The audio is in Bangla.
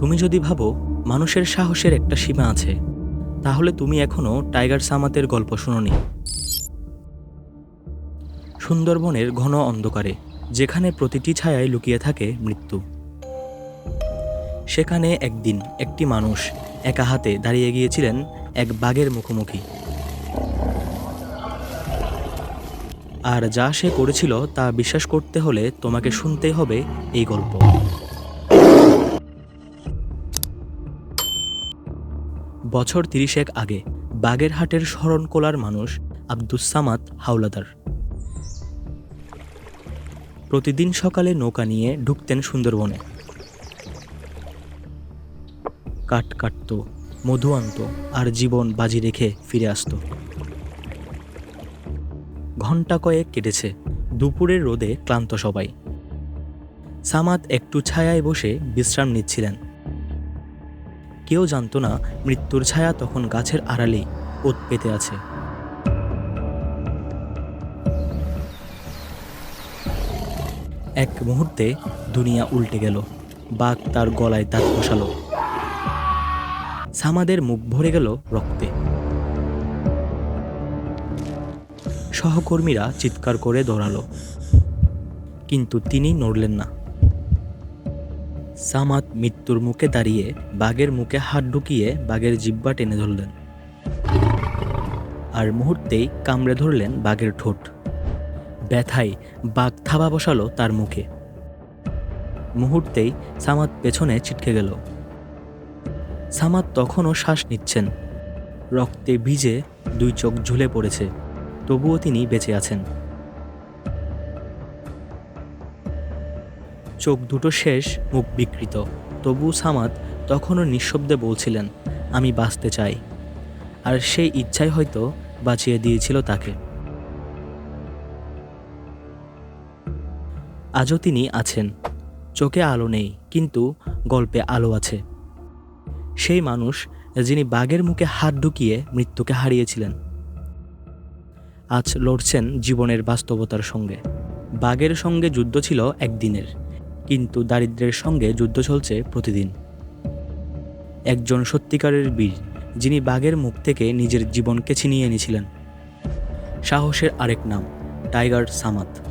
তুমি যদি ভাবো মানুষের সাহসের একটা সীমা আছে, তাহলে তুমি এখনও টাইগার সামাতের গল্প শুনোনি। সুন্দরবনের ঘন অন্ধকারে, যেখানে প্রতিটি ছায়ায় লুকিয়ে থাকে মৃত্যু। সেখানে একদিন একটি মানুষ একা হাতে দাঁড়িয়ে গিয়েছিলেন এক বাঘের মুখোমুখি। আর যা সে করেছিল তা বিশ্বাস করতে হলে তোমাকে শুনতেই হবে এই গল্প। বছর তিরিশেক আগে বাগেরহাটের শরণকোলার মানুষ আব্দুস সামাদ হাওলাদার। প্রতিদিন সকালে নৌকা নিয়ে ঢুকতেন সুন্দরবনে। কাঠ কাটত, মধু আনত, আর জীবন বাজি রেখে ফিরে আসতো। ঘণ্টা কয়েক কেটেছে, দুপুরের রোদে ক্লান্ত সবাই। সামাদ একটু ছায়ায় বসে বিশ্রাম নিচ্ছিলেন। কেউ জানতো না মৃত্যুর ছায়া তখন গাছের আড়ালেই ওত পেতে আছে। এক মুহূর্তে দুনিয়া উল্টে গেল। বাঘ তার গলায় দাঁত বসালো। সামাদের মুখ ভরে গেল রক্তে। সহকর্মীরা চিৎকার করে দৌড়ালো। কিন্তু তিনি নড়লেন না। সামাদ মৃত্যুর মুখে দাঁড়িয়ে বাঘের মুখে হাত ঢুকিয়ে বাঘের জিব্বা টেনে ধরলেন। আর মুহূর্তেই কামড়ে ধরলেন বাঘের ঠোঁট। ব্যথায় বাঘ থাবা বসালো তার মুখে। মুহূর্তেই সামাদ পেছনে ছিটকে গেল। সামাদ তখনও শ্বাস নিচ্ছেন। রক্তে ভিজে দুই চোখ ঝুলে পড়েছে। তবুও তিনি বেঁচে আছেন। চোখ দুটো শেষ, মুখ বিকৃত। তবু সামাদ তখনও নিঃশব্দে বলছিলেন, আমি বাঁচতে চাই। আর সেই ইচ্ছাই হয়তো বাঁচিয়ে দিয়েছিল তাকে। আজও তিনি আছেন। চোখে আলো নেই, কিন্তু গল্পে আলো আছে। সেই মানুষ যিনি বাঘের মুখে হাত ঢুকিয়ে মৃত্যুকে হারিয়েছিলেন। আজ লড়ছেন জীবনের বাস্তবতার সঙ্গে। বাঘের সঙ্গে যুদ্ধ ছিল একদিনের। কিন্তু দারিদ্রের সঙ্গে যুদ্ধ চলছে প্রতিদিন। একজন সত্যিকারের বীর, যিনি বাঘের মুখ থেকে নিজের জীবনকে ছিনিয়ে এনেছিলেন। সাহসের আরেক নাম, টাইগার সামাত।